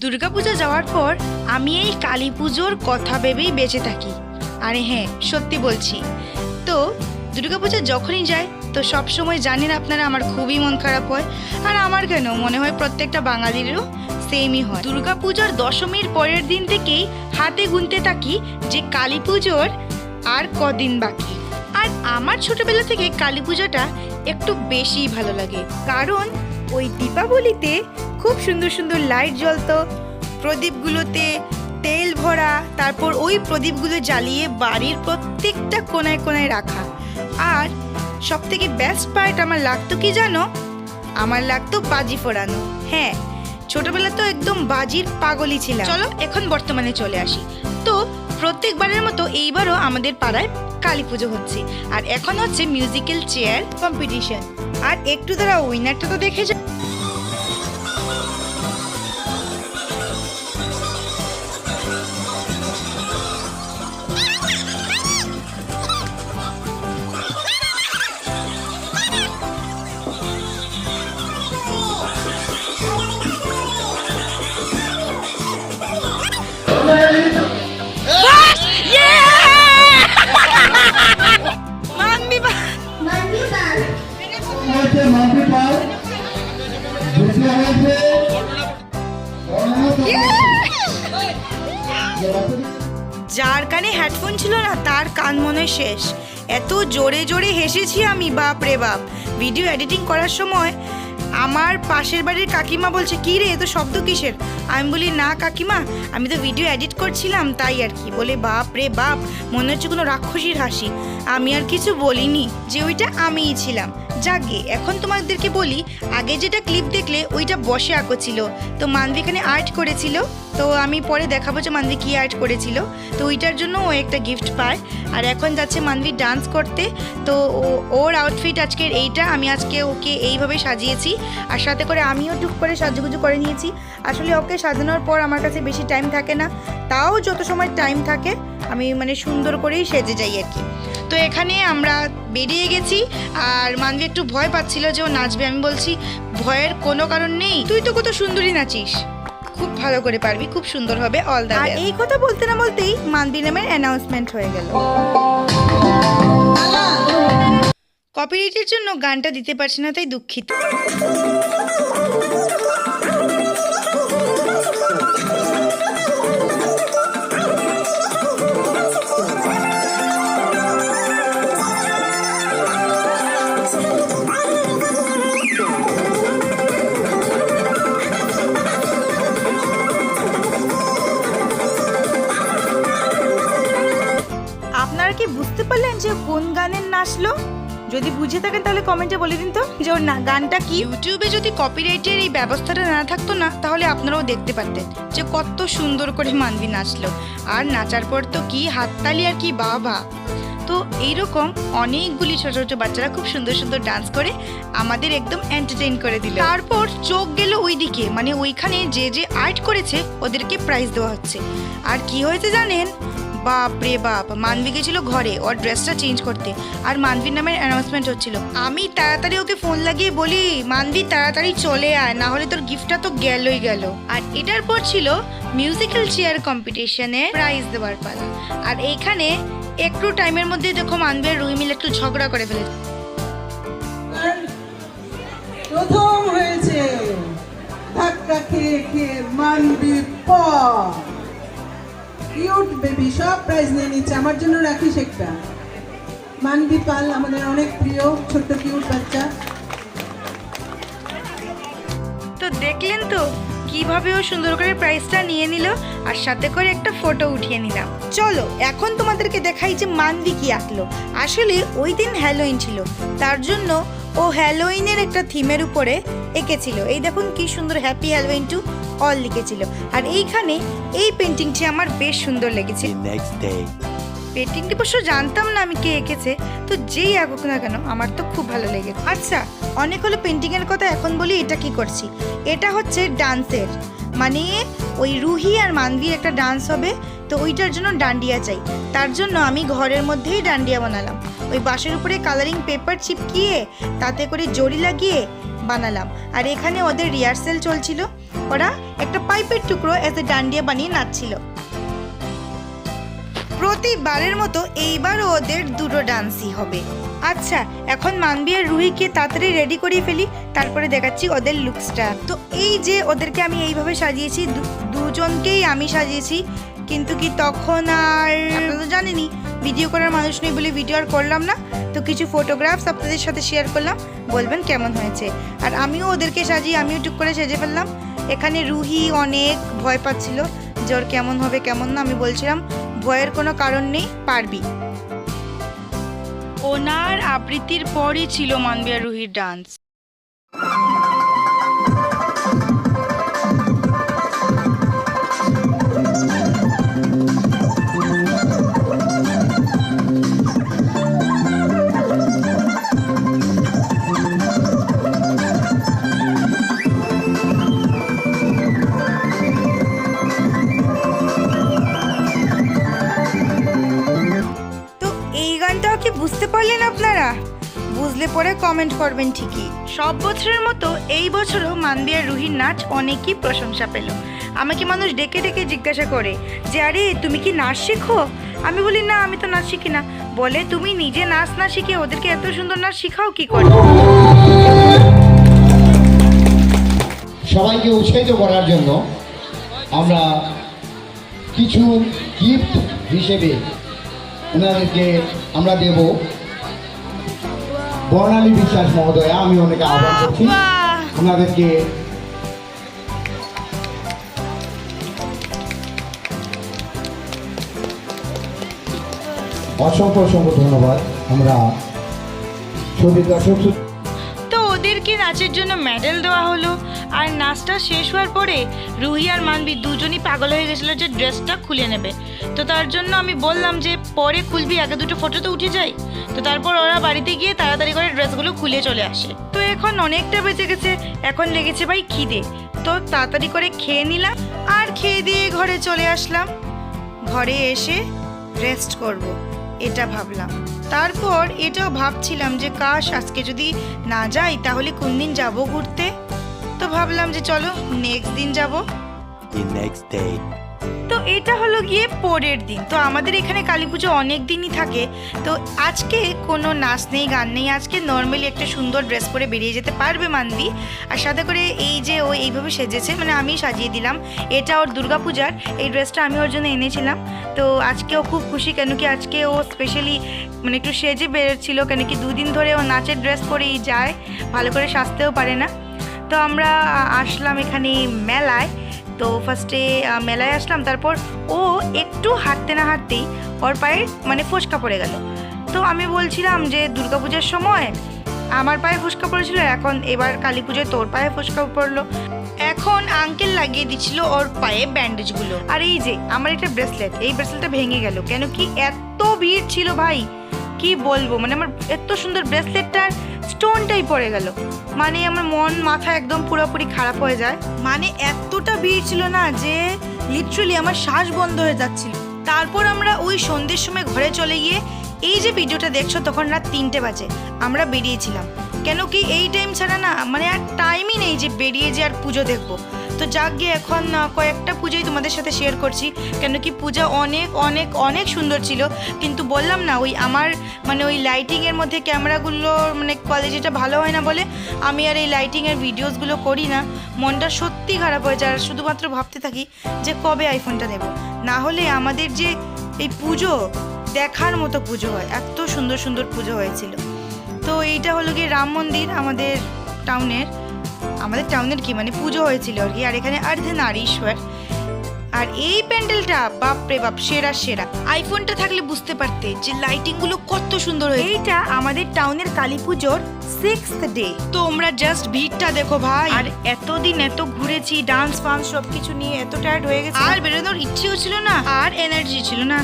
দুর্গাপূজা যাওয়ার পর আমি এই কালী পুজোর কথা ভেবেই বেঁচে থাকি। আরে হ্যাঁ সত্যি বলছি। তো দুর্গাপূজা যখনই যায়, তো সব সময় জানেন আপনারা আমার খুবই মন খারাপ হয়। আর আমার কেন? মনে হয় প্রত্যেকটা বাঙালিরও সেমই হয়। দুর্গাপূজার দশমীর পরের দিন থেকেই হাতে গুনতে থাকি যে কালী পুজোর আর কদিন বাকি। আর আমার ছোটবেলা থেকে কালী পূজাটা একটু বেশি ভালো লাগে। কারণ ওই দীপাবলিতে খুব সুন্দর সুন্দর লাইট জ্বলতো। প্রদীপগুলোতে তেল ভরা, তারপর ওই প্রদীপগুলো জ্বালিয়ে বাড়ির প্রত্যেকটা কোনায় কোনায় রাখা। আর সব থেকে বেস্ট পার্ট আমার লাগতো কি জানো? আমার লাগতো বাজি ফোড়ানো। হ্যাঁ ছোটবেলা তো একদম বাজির পাগলই ছিলাম। চলো এখন বর্তমানে চলে আসি। তো প্রত্যেকবারের মতো এইবারও আমাদের পাড়ায় কালী পুজো হচ্ছে। আর এখন হচ্ছে মিউজিক্যাল চেয়ার কম্পিটিশন আর একটু দাঁড়া উইনারটা তো দেখে যা। যার কানে হেডফোন ছিল না, তার কান মনে শেষ। এত জোরে জোরে হেসেছি আমি, বাপ রে বাপ। ভিডিও এডিটিং করার সময় আমার পাশের বাড়ির কাকিমা বলছে, কী রে এত শব্দ কিসের? আমি বলি, না কাকিমা, আমি তো ভিডিও এডিট করছিলাম তাই আর কি। বলে, বাপ রে বাপ, মনে হচ্ছে কোনো রাক্ষসীর হাসি। আমি আর কিছু বলিনি, যে ওইটা আমিই ছিলাম। যাকে এখন তোমাদেরকে বলি, আগে যেটা ক্লিপ দেখলে ওইটা বসে আঁকো ছিল। তো মানবি এখানে আর্ট করেছিল। তো আমি পরে দেখাবো যে মানবি কী আর্ট করেছিল। তো ওইটার জন্য ও একটা গিফট পায়। আর এখন যাচ্ছে মানবি ডান্স করতে। তো ওর আউটফিট আজকের এইটা। আমি আজকে ওকে এইভাবে সাজিয়েছি। আর সাথে করে আমিও টুক করে সাজুগুজু করে নিয়েছি। আসলে ওকে সাজানোর পর আমার কাছে বেশি টাইম থাকে না। তাও যত সময় টাইম থাকে আমি মানে সুন্দর করেই সেজে যাই আর কি। তো এখানে আমরা বেরিয়ে গেছি আর মানবি একটু ভয় পাচ্ছিল যে ও নাচবে। আমি বলছি ভয়ের কোনো কারণ নেই। তুই তো কত সুন্দরী নাচিস। খুব ভালো করে পারবি খুব সুন্দর হবে অল দ্য আর এই কথা বলতে না বলতেই মানবি নামের অ্যানাউন্সমেন্ট হয়ে গেল। কপিরাইটের জন্য গানটা দিতে পারছি না তাই দুঃখিত। বুঝতে পারলেন যে কোন গানের নাচলো যদি বুঝে থাকেন তাহলে কমেন্টে বলে দিন তো যে ওর না, গানটা কি? ইউটিউবে যদি কপিরাইটের এই ব্যবস্থাটা না থাকতো না, তাহলে আপনারাও দেখতে পারতেন যে কত সুন্দর করে মানবি নাচলো। আর নাচার পর তো কি হাততালি আর কি বাবা। তো এইরকম অনেকগুলি ছোট ছোট বাচ্চারা খুব সুন্দর সুন্দর ডান্স করে আমাদের একদম এন্টারটেইন করে দিল। তারপর চোখ গেল ওই দিকে মানে ওইখানে যে যে আর্ট করেছে, ওদেরকে প্রাইজ দেওয়া হচ্ছে। আর কি হয়েছে জানেন? বাপ রে বাপ মানবী গেছিল ঘরে, ওর ড্রেসটা চেঞ্জ করতে। আর মানবীর নামের অ্যানাউন্সমেন্ট হচ্ছিল। আমি তাড়াতাড়ি ওকে ফোন লাগিয়ে বলি, মানবী, তাড়াতাড়ি চলে আয়, না হলে তোর গিফটটা তো গেলই গেল। আর এটার পর ছিল মিউজিক্যাল চেয়ার কম্পিটিশনে প্রাইজ দেওয়ার পালা। আর এইখানে একটু টাইমের মধ্যে দেখো মানবী আর রুই মিলে একটু ঝগড়া করে ফেলেছে। প্রথম হয়েছে ধাক্কা খেয়ে খেয়ে মানবি প কিউট বেবি, সব প্রাইজ নিয়ে নিচ্ছে। আমার জন্য রাখিস একটা মানবি পাল আমাদের অনেক প্রিয়, ছোট্ট কিউট বাচ্চা। তো দেখলেন তো কীভাবে ও সুন্দর করে প্রাইসটা নিয়ে নিল আর সাথে করে একটা ফটো উঠিয়ে নিলাম। চলো, এখন তোমাদেরকে দেখাই যে মানবি কি আঁকলো। আসলে ওই দিন হ্যালোইন ছিল, তার জন্য ও হ্যালোইনের একটা থিমের উপরে এঁকেছিল। এই দেখুন কি সুন্দর হ্যাপি হ্যালোইন টু অল লিখেছিল। আর এইখানে এই পেন্টিংটি আমার বেশ সুন্দর লেগেছে. পেন্টিংটি অবশ্য জানতাম না আমি কে এঁকেছে তো যেই আঁকুক না কেন আমার তো খুব ভালো লেগেছে আচ্ছা অনেক হলো পেন্টিং এর কথা এখন বলি এটা কি করছি? এটা হচ্ছে ডান্সের মানে ওই রুহি আর মানবীর একটা ডান্স হবে তো ওইটার জন্য ডান্ডিয়া চাই। তার জন্য আমি ঘরের মধ্যেই ডান্ডিয়া বানালাম। ওই বাঁশের উপরে কালারিং পেপার চিপকিয়ে তাতে করে জড়ি লাগিয়ে বানালাম। আর এখানে ওদের রিহার্সেল চলছিল। ওরা একটা পাইপের টুকরো এতে ডান্ডিয়া বানিয়ে নাচছিল। প্রতিবারের মতো এইবারও ওদের দুটো ডান্সই হবে। আচ্ছা এখন মানবী আর রুহিকে তাড়াতাড়ি রেডি করিয়ে ফেলি, তারপরে দেখাচ্ছি ওদের লুকসটা তো এই যে ওদেরকে আমি এইভাবে সাজিয়েছি দুজনকেই আমি সাজিয়েছি, কিন্তু কি তখন আর আপনারা তো জানেনই ভিডিও করার মানুষ নেই বলে ভিডিও আর করলাম না। তো কিছু ফটোগ্রাফস আপনাদের সাথে শেয়ার করলাম, বলবেন কেমন হয়েছে। আর আমিও ওদেরকে সাজিয়ে, আমিও টুক করে সেজে ফেললাম। এখানে রুহি অনেক ভয় পাচ্ছিল, জ্বর কেমন হবে, কেমন না, আমি বলছিলাম, ভয়ের কোনো কারণ নেই, পারবি। ওনার আবৃত্তির পরই ছিল মানবিয়া রুহির ডান্স। বুঝলে পরে কমেন্ট করবেন ঠিকই। সব বছরের মতো এই বছরও মানবিয়া রুহির নাচ অনেকই প্রশংসা পেল। আমাকে মানুষ ডেকে ডেকে জিজ্ঞাসা করে, যে আরে, তুমি কি নাচ শেখো? আমি বলি, না, আমি তো নাচ শিখি না। বলে, তুমি নিজে নাচ না শিখে ওদেরকে এত সুন্দর নাচ শিখাও কি করে? সবাইকে উৎসাহিত করার জন্য আমরা কিছু গিফট হিসেবে ওনাদেরকে আমরা দেব। বর্ণালী বিশ্বাস মহোদয়া আমি অনেকে আহ্বান করছি। আপনাদেরকে ওনাদেরকে অসংখ্য অসংখ্য ধন্যবাদ। আমরা ছবি দর্শক ওদেরকে নাচের জন্য মেডেল দেওয়া হলো। আর নাচটা শেষ হওয়ার পরে রুহি আর মানবি দুজনই পাগল হয়ে গেছিল যে ড্রেসটা খুলে নেবে। তো তার জন্য আমি বললাম যে, পরে খুলবি, আগে দুটো ফটো তো উঠে যাই তো তারপর ওরা বাড়িতে গিয়ে তাড়াতাড়ি করে ড্রেসগুলো খুলে চলে আসে। তো এখন অনেকটা বেঁচে গেছে, এখন লেগেছে ভাই খিদে। তো তাড়াতাড়ি করে খেয়ে নিলাম আর খেয়ে দিয়ে ঘরে চলে আসলাম। ঘরে এসে রেস্ট করব, এটা ভাবলাম। তারপর এটাও ভাবছিলাম যে কাশ, আজকে যদি না যাই, তাহলে কোন দিন যাব ঘুরতে? তো ভাবলাম যে চলো নেক্সট দিন যাব। এটা হলো গিয়ে পরের দিন। তো আমাদের এখানে কালী পুজো অনেক দিনই থাকে। তো আজকে কোনো নাচ নেই, গান নেই। আজকে নর্মালি একটা সুন্দর ড্রেস পরে বেরিয়ে যেতে পারবে মানবি। আর সাথে করে এই যে ও এইভাবে সেজেছে মানে আমি সাজিয়ে দিলাম। এটা ওর দুর্গাপূজার। এই ড্রেসটা আমি ওর জন্য এনেছিলাম। তো আজকে ও খুব খুশি, কেন কি আজকে ও স্পেশালি মানে একটু সেজে বেরোচ্ছিল, কেন কি দুদিন ধরে ও নাচের ড্রেস পরেই যায়। ভালো করে সাজতেও পারে না। তো আমরা আসলাম এখানে মেলায়। তো ফার্স্টে মেলায় আসলাম, তারপর ও একটু হাঁটতে না হাঁটতেই ওর পায়ে মানে ফোসকা পড়ে গেল। তো আমি বলছিলাম যে দুর্গাপূজার সময় আমার পায়ে ফোসকা পড়েছিল, এখন এবার কালী পুজোয় তোর পায়ে ফোসকা পড়ল। এখন আঙ্কেল লাগিয়ে দিচ্ছিল ওর পায়ে ব্যান্ডেজগুলো আর এই যে, আমার একটা ব্রেসলেট এই ব্রেসলেটটা ভেঙে গেল। কেন কি এত ভিড় ছিল ভাই। কি বলব? মানে আমার এত সুন্দর ব্রেসলেটটার স্টোনটাই পড়ে গেল। মানে আমার মন, মাথা একদম পুরোপুরি খারাপ হয়ে যায়। মানে এতটা ভিড় ছিল না যে লিটারালি আমার শ্বাস বন্ধ হয়ে যাচ্ছিল। তারপর আমরা ওই সন্ধ্যের সময় ঘরে চলে গিয়ে এই যে ভিডিওটা দেখছ, তখন রাত তিনটে বাজে। আমরা বেরিয়েছিলাম। কেন কি এই টাইম ছাড়া না মানে আর টাইমই নেই যে বেরিয়ে যে আর পুজো দেখব। তো যাক গিয়ে এখন কয়েকটা পুজোই তোমাদের সাথে শেয়ার করছি। কেন কি পূজা অনেক অনেক অনেক সুন্দর ছিল। কিন্তু বললাম না, ওই আমার মানে ওই লাইটিংয়ের মধ্যে ক্যামেরাগুলো মানে কোয়ালিটিটা ভালো হয় না বলে আমি আর এই লাইটিংয়ের ভিডিওসগুলো করি না। মনটা সত্যি খারাপ হয়ে যায় আর শুধুমাত্র ভাবতে থাকি যে কবে আইফোনটা দেব। না হলে আমাদের যে এই পুজো, দেখার মতো পুজো হয়, এত সুন্দর সুন্দর পুজো হয়েছিল। তো এইটা হলো গিয়ে রাম মন্দির আমাদের টাউনের আমাদের টাউনের কি? মানে পুজো হয়েছিল আর কি। আর এখানে আর্ধে অর্ধনারীশ্বর। আর এই প্যান্ডেলটা বাপ রে বাপ সেরা সেরা। আইফোনটা থাকলে বুঝতে পারতে যে লাইটিংগুলো কত সুন্দর হয়েছে। এইটা আমাদের টাউনের কালী পুজোর সিক্স ডে তোমরা জাস্ট ভিড়টা দেখো ভাই। আর এতদিন এত ঘুরেছি ডান্স ফান্স সবকিছু নিয়ে এত টায়ার্ড হয়ে গেছে। আর বেরোনোর ইচ্ছেও ছিল না। আর এনার্জি ছিল না।